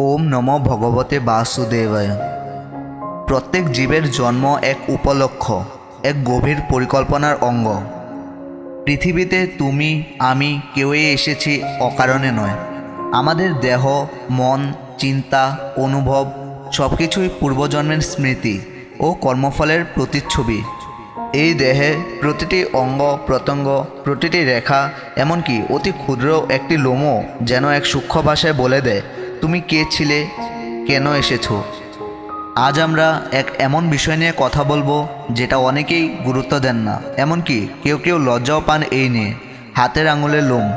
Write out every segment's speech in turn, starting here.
ওম নম ভগবতে বাসুদেবায়। প্রত্যেক জীবের জন্ম এক উপলক্ষ, এক গভীর পরিকল্পনার অঙ্গ। পৃথিবীতে তুমি, আমি কেউই এসেছি অকারণে নয়। আমাদের দেহ, মন, চিন্তা, অনুভব সব কিছুই পূর্বজন্মের স্মৃতি ও কর্মফলের প্রতিচ্ছবি। এই দেহে প্রতিটি অঙ্গ, প্রত্যঙ্গ, প্রতিটি রেখা, এমনকি অতি ক্ষুদ্র একটি লোমও যেন এক সূক্ষ্ম ভাষায় বলে দেয় তুমি কে ছিলে? কেন এসেছ? আজ আমরা এক এমন বিষয় নিয়ে কথা বলব যেটা অনেকেই গুরুত্ব দেন না। এমনকি কেউ কেউ লজ্জাও পান এই নিয়ে। হাতের আঙুলের লোম,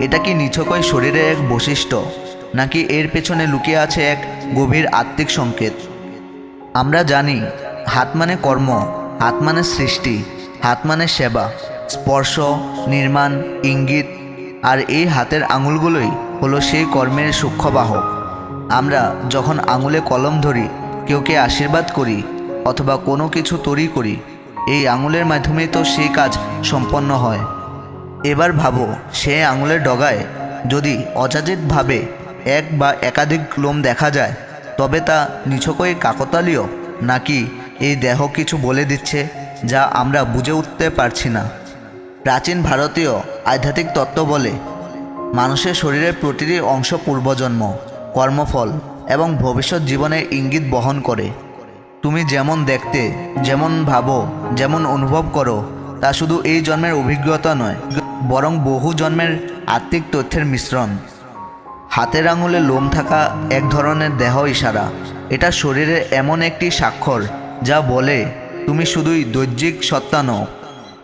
এটা কি নিছকই শরীরের এক বৈশিষ্ট্য? নাকি এর পেছনে লুকিয়ে আছে এক গভীর আত্মিক সংকেত? আমরা জানি, হাত মানে কর্ম, হাত মানে সৃষ্টি, হাত মানে সেবা, স্পর্শ, নির্মাণ, ইঙ্গিত, আর এই হাতের আঙুলগুলোই হলো সেই কর্মের সূক্ষ্মবাহক। আমরা যখন আঙুলে কলম ধরি কেউকে আশীর্বাদ করি, অথবা কোনো কিছু তৈরি করি, এই আঙুলের মাধ্যমেই তো সেই কাজ সম্পন্ন হয়। এবার ভাবো, সে আঙুলের ডগায় যদি অযাচিতভাবে এক বা একাধিক লোম দেখা যায়, তবে তা নিছকই কাকতালীয়, নাকি এই দেহ কিছু বলে দিচ্ছে, যা আমরা বুঝে উঠতে পারছি না? প্রাচীন ভারতীয় আধ্যাত্মিক তত্ত্ব বলে মানুষের শরীরের প্রতিটি অংশ পূর্বজন্ম, কর্মফল এবং ভবিষ্যৎ জীবনের ইঙ্গিত বহন করে। তুমি যেমন দেখতে, যেমন ভাবো, যেমন অনুভব করো, তা শুধু এই জন্মের অভিজ্ঞতা নয়, বরং বহু জন্মের আত্মিক তথ্যের মিশ্রণ। হাতের আঙুলে লোম থাকা এক ধরনের দেহ ইশারা। এটা শরীরের এমন একটি স্বাক্ষর যা বলে, তুমি শুধুই দৈহিক সত্তা নও,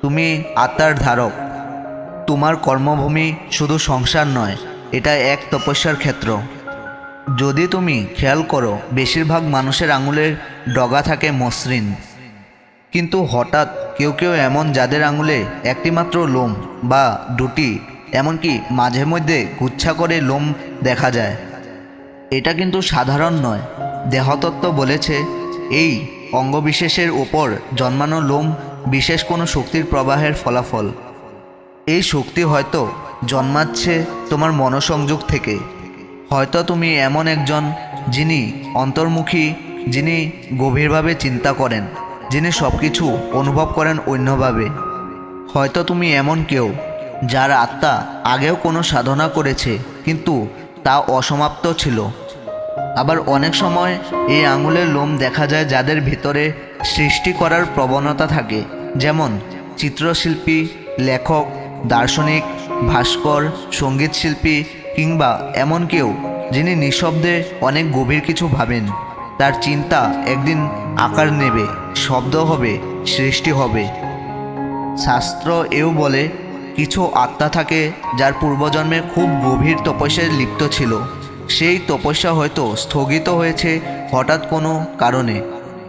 তুমি আত্মার ধারক। তোমার কর্মভূমি শুধু সংসার নয়, এটা এক তপস্যার ক্ষেত্র। যদি তুমি খেয়াল করো, বেশিরভাগ মানুষের আঙুলের ডগা থাকে মসৃণ। কিন্তু হঠাৎ কেউ কেউ এমন যাদের আঙুলে একটিমাত্র লোম বা দুটি, এমনকি মাঝে মধ্যে গুচ্ছা করে লোম দেখা যায়। এটা কিন্তু সাধারণ নয়। দেহতত্ত্ব বলেছে, এই অঙ্গবিশেষের ওপর জন্মানো লোম বিশেষ কোনো শক্তির প্রবাহের ফলাফল। এই শক্তি হয়তো জন্মাচ্ছে তোমার মনসংযোগ থেকে। হয়তো তুমি এমন একজন যিনি অন্তর্মুখী, যিনি গভীরভাবে চিন্তা করেন, যিনি সব কিছু অনুভব করেন অন্যভাবে। হয়তো তুমি এমন কেউ, যার আত্মা আগেও কোনো সাধনা করেছে, কিন্তু তা অসমাপ্ত ছিল। আবার অনেক সময় এই আঙুলের লোম দেখা যায় যাদের ভিতরে সৃষ্টি করার প্রবণতা থাকে, যেমন চিত্রশিল্পী, লেখক দার্শনিক, ভাস্কর, সঙ্গীতশিল্পী কিংবা এমন কেউ যিনি নিঃশব্দে অনেক গভীর কিছু ভাবেন। তার চিন্তা একদিন আকার নেবে, শব্দ হবে, সৃষ্টি হবে। শাস্ত্র এও বলে, কিছু আত্মা থাকে যার পূর্বজন্মে খুব গভীর তপস্যায় লিপ্ত ছিল। সেই তপস্যা হয়তো স্থগিত হয়েছে হঠাৎ কোনো কারণে।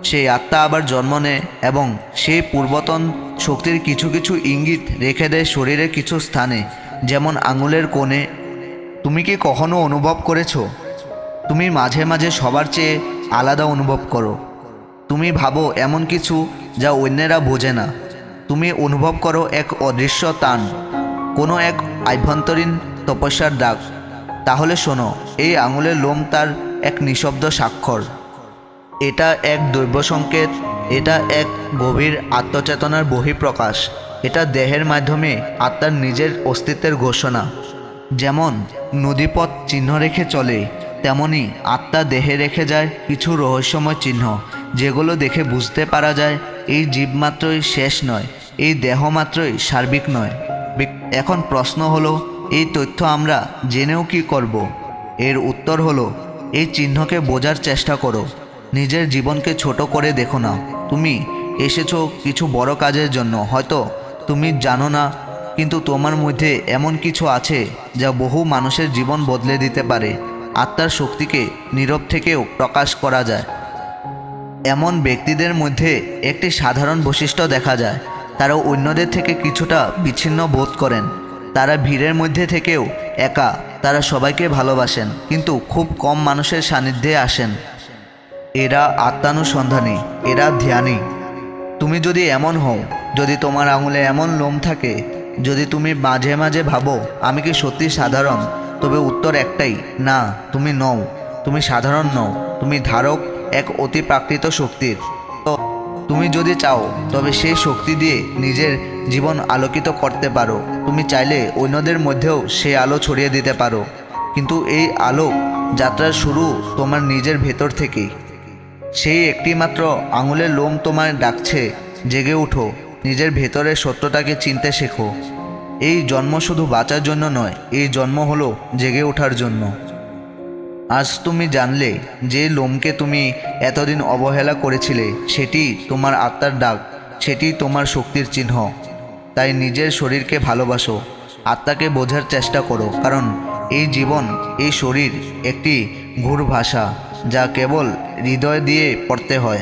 সেই আত্মা আবার জন্ম নেয় এবং সেই পূর্বতন শক্তির কিছু কিছু ইঙ্গিত রেখে দেয় শরীরের কিছু স্থানে, যেমন আঙুলের কোণে। তুমি কি কখনো অনুভব করেছ? তুমি মাঝে মাঝে সবার চেয়ে আলাদা অনুভব করো। তুমি ভাবো এমন কিছু যা অন্যেরা বোঝে না। তুমি অনুভব করো এক অদৃশ্য টান কোনো এক আভ্যন্তরীণ তপস্যার দাগ। তাহলে শোনো, এই আঙুলের লোম তার এক নিঃশব্দ স্বাক্ষর। এটা এক দৈব সংকেত এটা এক গভীর আত্মচেতনার বহিঃপ্রকাশ, এটা দেহের মাধ্যমে আত্মার নিজের অস্তিত্বের ঘোষণা। যেমন, নদীপথ চিহ্ন রেখে চলে, তেমনি আত্মা দেহে রেখে যায় কিছু রহস্যময় চিহ্ন, যেগুলো দেখে বুঝতে পারা যায় এই জীব মাত্রই শেষ নয়, এই দেহ মাত্রই সার্বিক নয়। এখন প্রশ্ন হলো, এই তথ্য আমরা জেনেও কি করব? এর উত্তর হলো, এই চিহ্নকে বোঝার চেষ্টা করো। নিজের জীবনকে ছোট করে দেখো না। তুমি এসেছ কিছু বড় কাজের জন্য, হয়তো তুমি জানো না, কিন্তু তোমার মধ্যে এমন কিছু আছে যা বহু মানুষের জীবন বদলে দিতে পারে। আত্মার শক্তিকে নীরব থেকেও প্রকাশ করা যায়। এমন ব্যক্তিদের মধ্যে একটি সাধারণ বৈশিষ্ট্য দেখা যায়। তারা অন্যদের থেকে কিছুটা বিচ্ছিন্ন বোধ করেন। তারা ভিড়ের মধ্যে থেকেও একা, তারা সবাইকে ভালোবাসেন, কিন্তু খুব কম মানুষের সান্নিধ্যে আসেন। এরা আত্মানুসন্ধানী, এরা ধ্যানী। তুমি যদি এমন হও, যদি তোমার আঙুলে এমন লোম থাকে, যদি তুমি মাঝে মাঝে ভাবো, আমি কি সত্যি সাধারণ, তবে উত্তর একটাই, না, তুমি নও। তুমি সাধারণ নও, তুমি ধারক এক অতি প্রাকৃত শক্তির। তো, তুমি যদি চাও, তবে সেই শক্তি দিয়ে নিজের জীবন আলোকিত করতে পারো। তুমি চাইলে অন্যদের মধ্যেও সেই আলো ছড়িয়ে দিতে পারো। কিন্তু এই আলো যাত্রার শুরু তোমার নিজের ভেতর থেকেই। সেই একটি মাত্র আঙুলের লোম তোমায় ডাকছে, জেগে উঠো, নিজের ভেতরের সত্যটাকে চিনতে শেখো। এই জন্ম শুধু বাঁচার জন্য নয়, এই জন্ম হলো জেগে ওঠার জন্য। আজ তুমি জানলে যে লোমকে তুমি এতদিন অবহেলা করেছিলে, সেটি তোমার আত্মার ডাক, সেটি তোমার শক্তির চিহ্ন। তাই নিজের শরীরকে ভালোবাসো, আত্মাকে বোঝার চেষ্টা করো, কারণ এই জীবন, এই শরীর একটি ঘুর ভাষা যা কেবল হৃদয় দিয়ে পড়তে হয়।